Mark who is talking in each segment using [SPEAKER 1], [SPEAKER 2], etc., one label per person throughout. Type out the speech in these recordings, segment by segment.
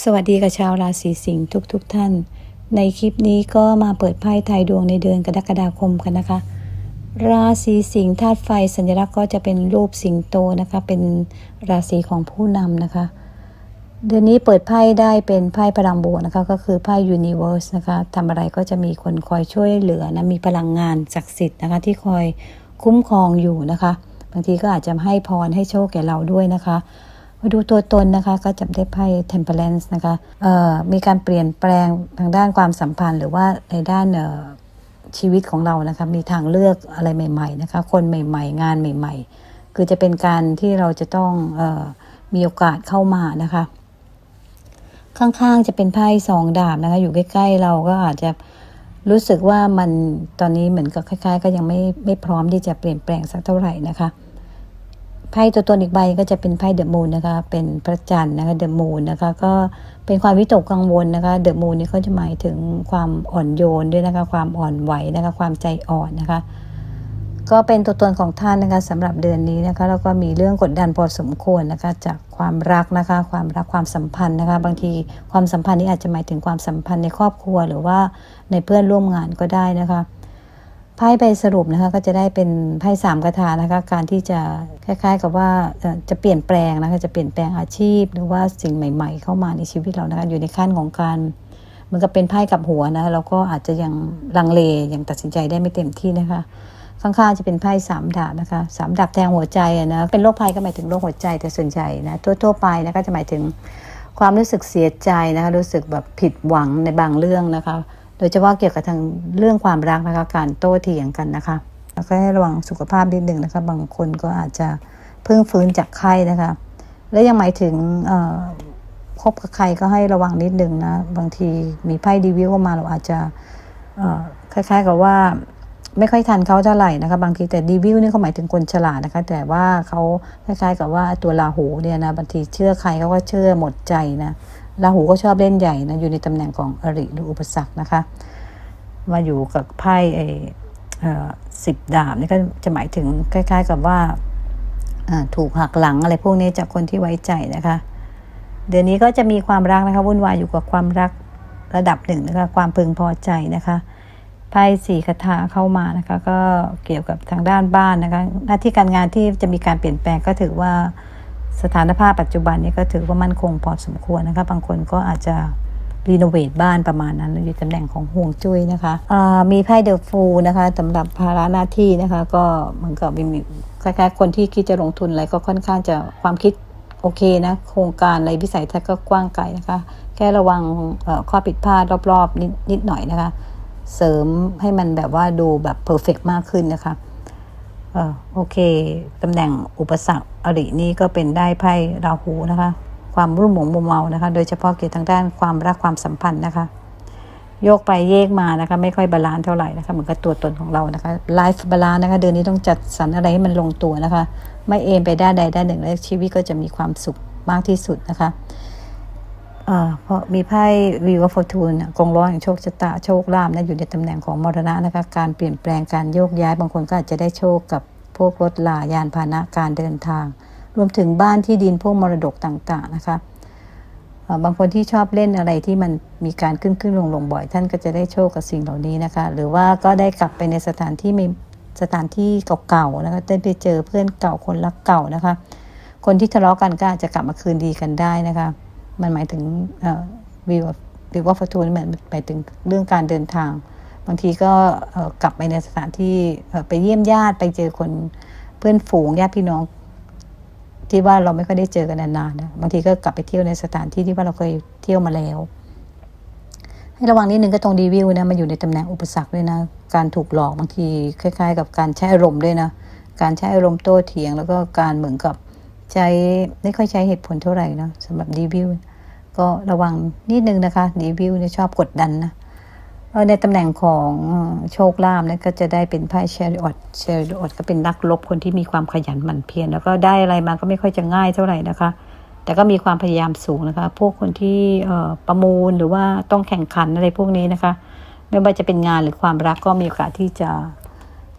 [SPEAKER 1] สวัสดีกับชาวราศีสิงห์ทุกๆทท่าน ในคลิปนี้ก็มาเปิดไพ่ไทยดวงในเดือนกรกฎาคมกันนะคะ ราศีสิงห์ธาตุไฟสัญลักษณ์ก็จะเป็นรูปสิงโตนะคะ เป็นราศีของผู้นำนะคะ เดือนนี้เปิดไพ่ได้เป็นไพ่พลังบวกนะคะ ก็คือไพ่ยูนิเวอร์สนะคะทำอะไรก็จะมีคนคอยช่วยเหลือนะมีพลังงานศักดิ์สิทธิ์นะคะ ที่คอยคุ้มครองอยู่นะคะ บางทีก็อาจจะให้พรให้โชคแก่เราด้วยนะคะ มาดูตัวตนนะคะก็จับได้ไพ่ temperance นะคะเอ่อมีการเปลี่ยนแปลงทางด้านความสัมพันธ์ หรือว่าในด้านเอ่อชีวิตของเรานะคะมีทางเลือกอะไรใหม่ ๆ นะคะ คนใหม่ ๆ งานใหม่ ๆ คือจะเป็นการที่เราจะต้องออมีโอกาสเข้ามานะคะ ข้างๆจะเป็นไพ่สองดาบนะคะ อยู่ใกล้ ๆ เราก็อาจจะรู้สึกว่ามันตอนนี้เหมือนกับคล้าย ๆ ก็ยังไม่ไม่พร้อมที่จะเปลี่ยนแปลงสักเท่าไหร่นะคะ ไพ่ตัวตนอีกใบก็จะเป็นไพ่เดอะมูนนะคะ เป็นพระจันทร์นะคะเดอะมูนนะคะ ก็เป็นความวิตกกังวลนะคะ เดอะมูนนี่เขาจะหมายถึงความอ่อนโยนด้วยนะคะ ความอ่อนไหวนะคะ ความใจอ่อนนะคะ ก็เป็นตัวตนของท่านนะคะสำหรับเดือนนี้นะคะ แล้วก็มีเรื่องกดดันพอสมควรนะคะ จากความรักนะคะ ความรักความสัมพันธ์นะคะ บางทีความสัมพันธ์นี้อาจจะหมายถึงความสัมพันธ์ในครอบครัว หรือว่าในเพื่อนร่วมงานก็ได้นะคะ ไพ่ใบสรุปนะคะก็จะได้เป็นไพ่สามคาถานะคะการที่จะคล้าย ๆ กับว่าจะเปลี่ยนแปลงนะคะจะเปลี่ยนแปลงอาชีพ หรือว่าสิ่งใหม่ ๆ เข้ามาในชีวิตเรานะคะอยู่ในขั้นของการเหมือนกับเป็นไพ่กับหัวนะแล้วก็อาจจะยังลังเลยังตัดสินใจได้ไม่เต็มที่นะคะข้างๆจะเป็นไพ่สามดาบนะคะสามดาบแทงหัวใจอะนะเป็นโรคภัยก็หมายถึงโรคหัวใจแต่ส่วนใหญ่นะทั่วๆไปนะคะจะหมายถึงความรู้สึกเสียใจนะคะรู้สึกแบบผิดหวังในบางเรื่องนะคะ โดยเฉพาะเกี่ยวกับทางเรื่องความรักนะคะการโต้เถียงกันนะคะแล้วก็ให้ระวังสุขภาพนิดหนึ่งนะคะ บางคนก็อาจจะเพิ่งฟื้นจากไข้นะคะ และยังหมายถึงเอ่อคบกับใครก็ให้ระวังนิดหนึ่งนะ บางทีมีไพ่ดีวิวเข้ามาเราอาจจะคล้าย ๆ กับว่าไม่ค่อยทันเขาเท่าไหร่นะคะ บางทีแต่ดีวิวนี่เขาหมายถึงคนฉลาดนะคะ แต่ว่าเขาคล้ายๆกับว่าตัวราหูเนี่ยนะบางทีเชื่อใครเขาก็เชื่อหมดใจนะ ราหูก็ชอบเล่นใหญ่นะอยู่ในตำแหน่งของอริหรืออุปสรรคนะคะ มาอยู่กับไพ่ไอ้สิบดาบนี่ก็จะหมายถึงคล้าย ๆ กับว่าอ่าถูกหักหลังอะไรพวกนี้จากคนที่ไว้ใจนะคะ เดือนนี้ก็จะมีความรักนะคะวุ่นวายอยู่กับความรักระดับหนึ่งนะคะความพึงพอใจนะคะไพ่สี่คาถาเข้ามานะคะ ก็เกี่ยวกับทางด้านบ้านนะคะ หน้าที่การงานที่จะมีการเปลี่ยนแปลงก็ถือว่า สถานภาพปัจจุบันนี้ก็ถือว่ามั่นคงพอสมควรนะคะ บางคนก็อาจจะรีโนเวทบ้านประมาณนั้นอยู่ตำแหน่งของห่วงจุ้ยนะคะมีไพ่เดอะฟูนะคะสำหรับภาระหน้าที่นะคะ ก็เหมือนกับมีคล้ายๆคนที่คิดจะลงทุนอะไรก็ค่อนข้างจะความคิดโอเคนะโครงการอะไรวิสัยทัศน์ก็กว้างไกลนะคะ แค่ระวังข้อผิดพลาดรอบๆนิดนิดหน่อยนะคะ เสริมให้มันแบบว่าดูแบบเพอร์เฟกมากขึ้นนะคะ โอเคตำแหน่งอุปสรรคอรินี่ก็เป็นได้ไพ่ราหูนะคะ ความรุ่มหมงมุมเมานะคะ โดยเฉพาะเกี่ยวกับทางด้านความรักความสัมพันธ์นะคะ โยกไปเยกมานะคะ ไม่ค่อยบาลานซ์เท่าไหร่นะคะเหมือนกับตัวตนของเรานะคะไลฟ์บาลานซ์นะคะ เดือนนี้ต้องจัดสรรอะไรให้มันลงตัวนะคะ ไม่เอ็นไปด้านใดด้านหนึ่งแล้วชีวิตก็จะมีความสุขมากที่สุดนะคะ เพราะมีไพ่วีวอฟอร์ทูนกองร้อยแห่งโชคชะตาโชคลาภนะอยู่ในตำแหน่งของมรณะนะคะการเปลี่ยนแปลงการโยกย้ายบางคนก็อาจจะได้โชคกับพวกรถลายานพาหนะการเดินทาง รวมถึงบ้านที่ดินพวกมรดกต่างๆนะคะบางคนที่ชอบเล่นอะไรที่มันมีการขึ้นขึ้นลงลงบ่อย ท่านก็จะได้โชคกับสิ่งเหล่านี้นะคะ หรือว่าก็ได้กลับไปในสถานที่ไม่สถานที่เก่าๆนะคะได้ไปเจอเพื่อนเก่าคนรักเก่านะคะ คนที่ทะเลาะกันก็อาจจะกลับมาคืนดีกันได้นะคะ มันหมายถึงวิววิวว่าฟอร์ทูนมันหมายถึงเรื่องการเดินทาง บางทีก็กลับไปในสถานที่ไปเยี่ยมญาติไปเจอคนเพื่อนฝูงญาติพี่น้องที่ว่าเราไม่ค่อยได้เจอกันนานๆนะบางทีก็กลับไปเที่ยวในสถานที่ที่ว่าเราเคยเที่ยวมาแล้ว ให้ระวังนิดนึงก็ตรงดีวิวนะมันอยู่ในตำแหน่งอุปสรรคด้วยนะ การถูกหลอกบางทีคล้าย ๆ กับการใช้อารมณ์ด้วยนะ การใช้อารมณ์โต้เถียง แล้วก็การเหมือนกับ ใช้ไม่ค่อยใช้เหตุผลเท่าไหร่นะสำหรับดีวิวก็ระวังนิดนึงนะคะดีวิวเนี่ยชอบกดดันนะในตำแหน่งของโชคลาภเนี่ยก็จะได้เป็นไพ่เชริออตเชริออตก็เป็นนักรบคนที่มีความขยันหมั่นเพียรแล้วก็ได้อะไรมาก็ไม่ค่อยจะง่ายเท่าไหร่นะคะ แต่ก็มีความพยายามสูงนะคะ พวกคนที่ประมูลหรือว่าต้องแข่งขันอะไรพวกนี้นะคะ ไม่ว่าจะเป็นงานหรือความรักก็มีโอกาสที่จะ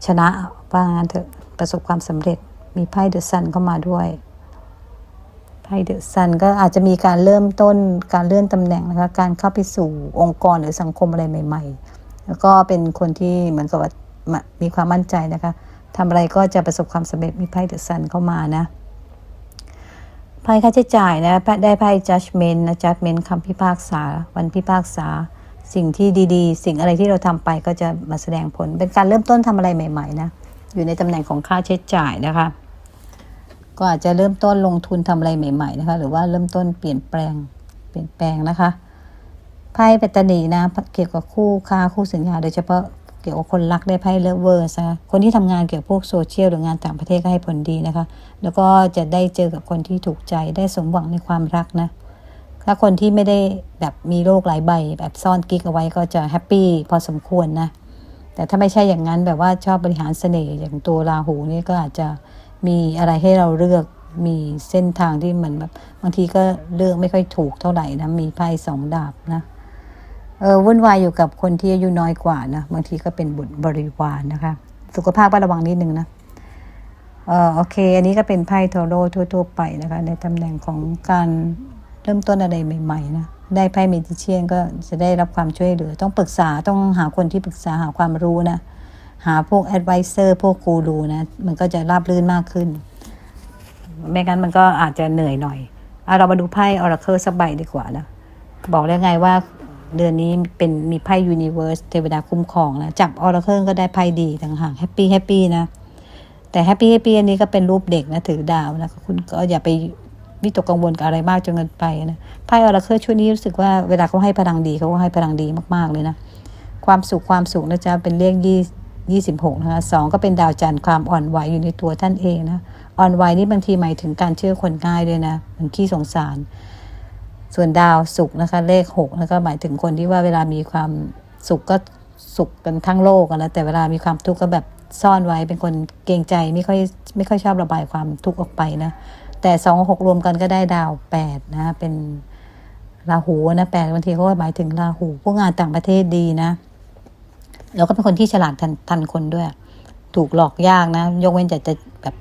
[SPEAKER 1] ชนะว่างั้นเถอะประสบความสำเร็จมีไพ่เดอะซันเข้ามาด้วย ไพ่เดอะซันก็อาจจะมีการเริ่มต้นการเลื่อนตำแหน่งนะคะการเข้าไปสู่องค์กรหรือสังคมอะไรใหม่ ๆ แล้วก็เป็นคนที่เหมือนกับว่ามีความมั่นใจนะคะทำอะไรก็จะประสบความสำเร็จมีไพ่เดอะซันเข้ามานะไพ่ค่าใช้จ่ายนะได้ไพ่ judgment นะ judgment คำพิพากษา วันพิพากษา สิ่งที่ดีๆ สิ่งอะไรที่เราทำไปก็จะมาแสดงผล เป็นการเริ่มต้นทำอะไรใหม่ ๆ นะ อยู่ในตำแหน่งของค่าใช้จ่ายนะคะ ก็อาจจะเริ่มต้นลงทุนทำอะไรใหม่ ๆ นะคะ หรือว่าเริ่มต้นเปลี่ยนแปลงเปลี่ยนแปลงนะคะไพ่ปัตตานีนะเกี่ยวกับคู่ค้าคู่สัญญาโดยเฉพาะเกี่ยวกับคนรักได้ไพ่เลิฟเวอร์นะคะคนที่ทำงานเกี่ยวกับพวกโซเชียลหรืองานต่างประเทศก็ให้ผลดีนะคะ แล้วก็จะได้เจอกับคนที่ถูกใจได้สมหวังในความรักนะถ้าคนที่ไม่ได้แบบมีโรคหลายใบ แบบซ่อนกิ๊กเอาไว้ก็จะแฮปปี้พอสมควรนะแต่ถ้าไม่ใช่อย่างนั้นแบบว่าชอบบริหารเสน่ห์อย่างตัวราหูนี่ก็อาจจะ มีอะไรให้เราเลือกมีเส้นทางที่เหมือนแบบบางทีก็เลือกไม่ค่อยถูกเท่าไหร่นะมีไพ่สองดาบนะเออวุ่นวายอยู่กับคนที่อายุน้อยกว่านะบางทีก็เป็นบุตรบริวารนนะคะ สุขภาพก็ระวังนิดนึงนะเออโอเค อันนี้ก็เป็นไพ่โทโร่ทั่วๆไปนะคะ ในตำแหน่งของการเริ่มต้นอะไรใหม่ๆนะได้ไพ่เมดิเชียนก็จะได้รับความช่วยเหลือ ต้องปรึกษาต้องหาคนที่ปรึกษาหาความรู้นะ หาพวกแอดไวเซอร์พวกกูรูนะ มันก็จะราบรื่นมากขึ้น ไม่งั้นมันก็อาจจะเหนื่อยหน่อยเอาเรามาดูไพ่ออราเคิลสักใบดีกว่านะ บอกได้ไงว่าเดือนนี้เป็นมีไพ่ยูนิเว r ร์สเทวดาคุ้มครองนะ จับออราเคิลก็ได้ไพ่ดีต่างหากแฮปปี้แฮปปี้นะ แต่แฮปปี้แฮปปี้อันนี้ก็เป็นรูปเด็กนะ ถือดาวนะคุณก็อย่าไปวิตกกังวลกับอะไรมากจนเกินไปนะไพ่ออราเคิลช่วงนี้รู้สึกว่าเวลาเขาให้พลังดีเขาก็ให้พลังดีมากๆเลยนะ ความสุขความสุขนะจ๊ะเป็นเลขยี่ ยี่สิบหกนะคะสองก็เป็นดาวจันทร์ความอ่อนไหวอยู่ในตัวท่านเองนะอ่อนไหวนี่บางทีหมายถึงการเชื่อคนง่ายด้วยนะเหมือนขี้สงสาร ส่วนดาวสุขนะคะ เลขหกแล้วก็หมายถึงคนที่ว่าเวลามีความสุขก็สุขกันทั้งโลกอะนะแต่เวลามีความทุกข์ก็แบบซ่อนไว้เป็นคนเกรงใจไม่ค่อยไม่ค่อยชอบระบายความทุกข์ออกไปนะแต่สองหกรวมกันก็ได้ดาวแปดนะเป็นราหูนะแปดบางทีเขาก็หมายถึงราหูพวกงานต่างประเทศดีนะ แล้วก็เป็นคนที่ฉลาดทันทันคนด้วย ถูกหลอกยากนะ ยกเว้นจะจะแบบ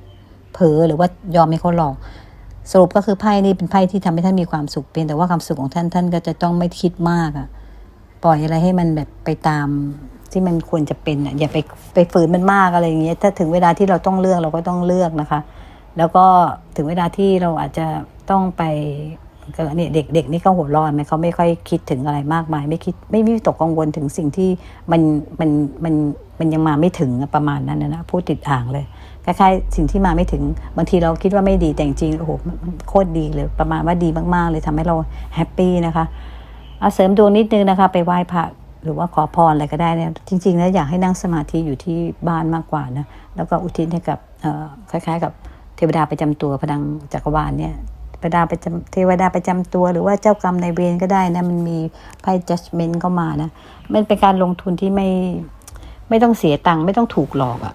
[SPEAKER 1] เผลอหรือว่ายอมให้เขาหลอก สรุปก็คือไพ่นี่เป็นไพ่ที่ทำให้ท่านมีความสุขเพียงแต่ว่าความสุขของท่านท่านก็จะต้องไม่คิดมากอะปล่อยอะไรให้มันแบบไปตามที่มันควรจะเป็นอะอย่าไปไปฝืนมันมากอะไรอย่างเงี้ยถ้าถึงเวลาที่เราต้องเลือกเราก็ต้องเลือกนะคะ แล้วก็ถึงเวลาที่เราอาจจะต้องไป นี่เด็กเด็กนี่เขาหัวร้อนไหมเขาไม่ค่อยคิดถึงอะไรมากมาย ไม่คิดไม่วิตกกังวลถึงสิ่งที่มันมันมันมันยังมาไม่ถึงประมาณนั้นนะพูดติดอ่างเลยคล้ายๆสิ่งที่มาไม่ถึงบางทีเราคิดว่าไม่ดีแต่จริงๆโอ้โหโคตรดีเลยประมาณว่าดีมากๆ เลยทำให้เราแฮปปี้นะคะเอาเสริมดวงนิดนึงนะคะ ไปไหว้พระหรือว่าขอพรอะไรก็ได้เนี่ยจริงๆแล้วอยากให้นั่งสมาธิอยู่ที่บ้านมากกว่านะแล้วก็อุทิศให้กับคล้าย ๆ กับเทวดาประจำตัวพลังจักรวาลเนี่ย เทวดาประจำเทวดาประจำตัวหรือว่าเจ้ากรรมในเวรก็ได้นะ มันมีไพ่ judgment เข้ามานะ มันเป็นการลงทุนที่ไม่ไม่ต้องเสียตังค์ไม่ต้องถูกหลอกอะ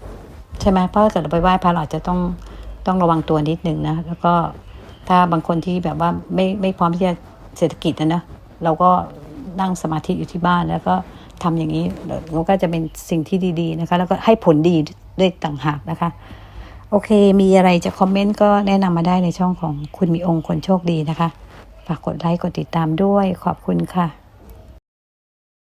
[SPEAKER 1] ใช่ไหมเพราะถ้าเกิดเราไปไหว้พระเราจะต้องต้องระวังตัวนิดนึงนะ แล้วก็ถ้าบางคนที่แบบว่าไม่ไม่พร้อมที่จะเศรษฐกิจนะนะเราก็นั่งสมาธิอยู่ที่บ้านแล้วก็ทำอย่างนี้มันก็จะเป็นสิ่งที่ดี ๆนะคะ แล้วก็ให้ผลดีด้วยต่างหากนะคะ โอเค มีอะไรจะคอมเมนต์ก็แนะนำมาได้ในช่องของคุณมีองค์คนโชคดีนะคะ ฝากกดไลค์กดติดตามด้วยขอบคุณค่ะ